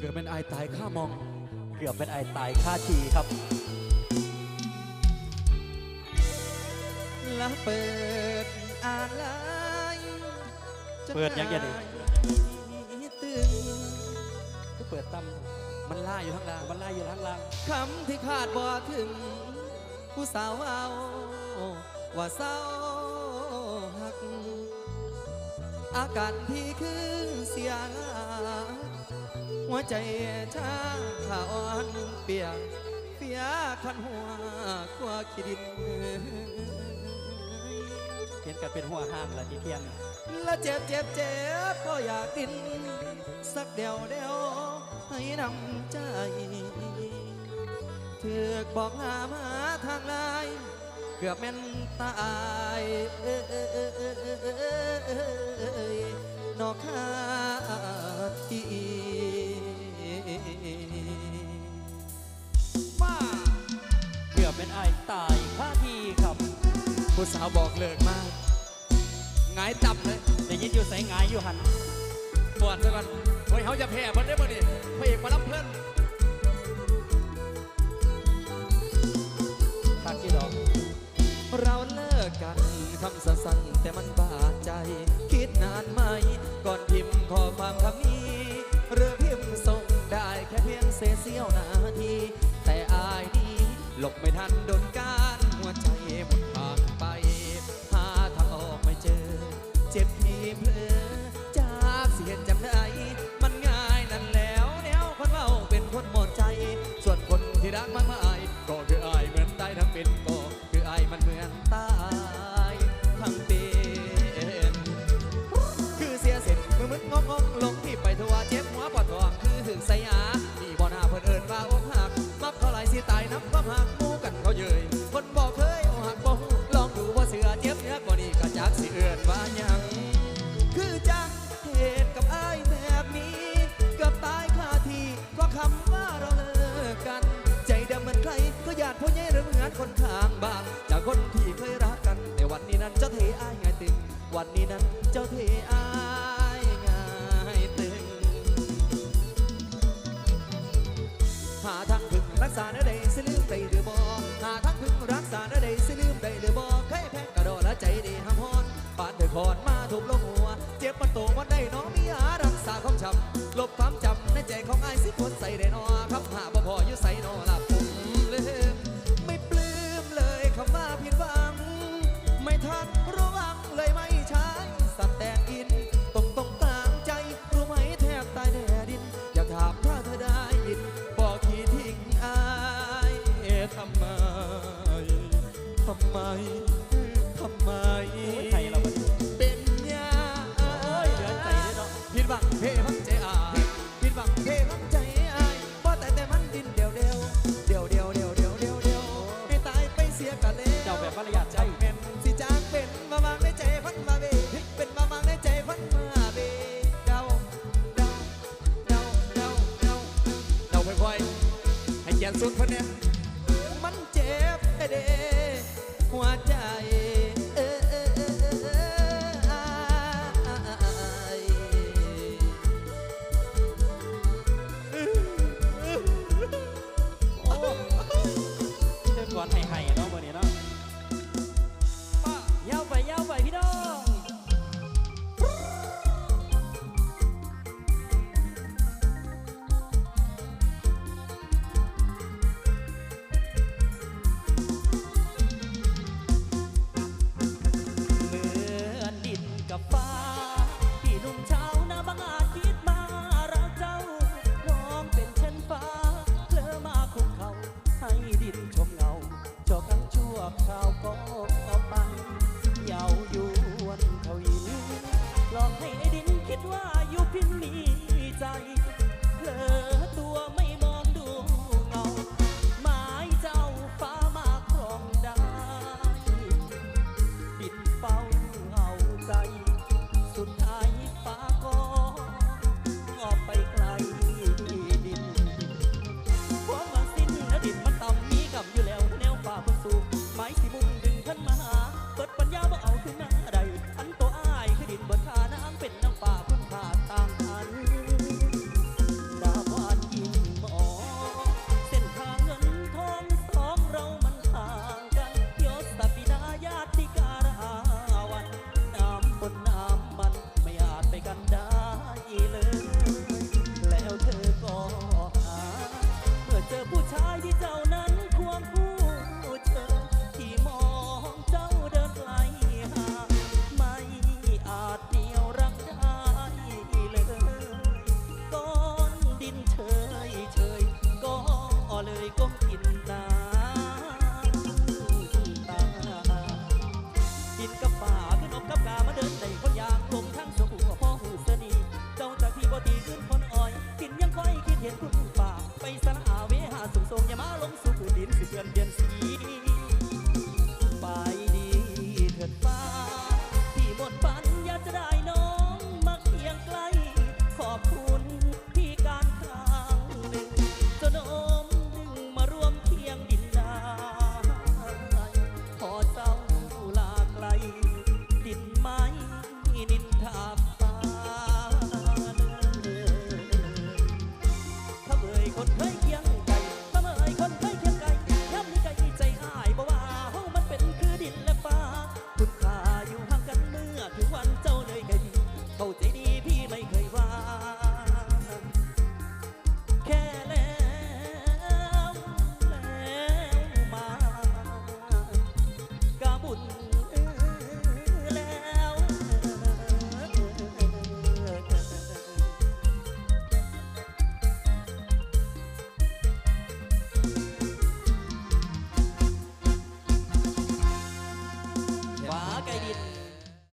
เกิดเป็นไอายตายข้ามอง เกือบเป็นไอตายค่าทีครับ และเปิดอ่านไลน์เปิดยังไงดิ ตึงก็เปิดตั้มมันล่าอยู่ข้างล่างมันไล่อยู่ข้างล่าง คำที่คาดบ่ถึง ผู้สาวเอาว่าเศร้าหัก อาการที่คือเสียหลา หัวใจชาขาอ่อนเปียกเปียคันหัวขัวขี้ดินเห็นกันเป็นหัวห้างละทีเทียนและเจ็บเจ็บเจ็บก็อยากดิน สักเดียวเดียวให้นำใจเถือกบอกหามาทางไลายเกือบแม่นตายเอ้ยเอ้ยเอ้ยเอ้ยเอ้ยเอ้ยเอ้ยนอกคาทีม ไอตายค่าทีครับ ผู้สาวบอกเลิกมากหงายจับเลยได้ยินอยู่ใส่งายอยู่หันปวดซะก่อนเฮ้ยเขาจะแพ้เพิ่นได้บ่ดิพระเอกมารับเพิ่อนทักที่ดอก เราเลิกกันคำสั้นๆแต่มันบาดใจ คิดนานไหม ก่อนพิมพ์ข้อความคำนี้ หรือพิมพ์ส่งได้แค่เพียงเศษเสี้ยวนาทีแต่อายนี้ หลบไม่ทันโดนการหัวใจหมดทางไป หาทางออกไม่เจอ เจ็บที่เพลอายนับความหักมูกันเขาเยยคนบอกเคยอกหักบ่ลองดูว่าเสือเจ็บเนื้อกว่านี้ก็จักสิเอือนว่าหยังคือจังเหตุกับอ้ายแบบนี้เกือบตายคาที่ก็คำว่าเราเลิกกัน ใจดำเหมือนใครก็อยากพ่อใหญ่หรือเหมือนคนขา Baby. หวังเพพังใจอายผิดหวังเพพังใจอายบ่แต่แต่มันดินเดียวเดียวเดียวเดียวเดียวเดียวเดียวเดียวให้ตายไปเสียกันแล้วเจ้าแบบมารยาทใจเจ้าเป็นสิจางเป็นมาวางในใจพันมาเบเป็นมาวางในใจพันมาเบเดาเดาเดาเดาเดาเดาค่อยๆให้เกียรติสุดเพิ่นเนี่ย คนเคยเคียง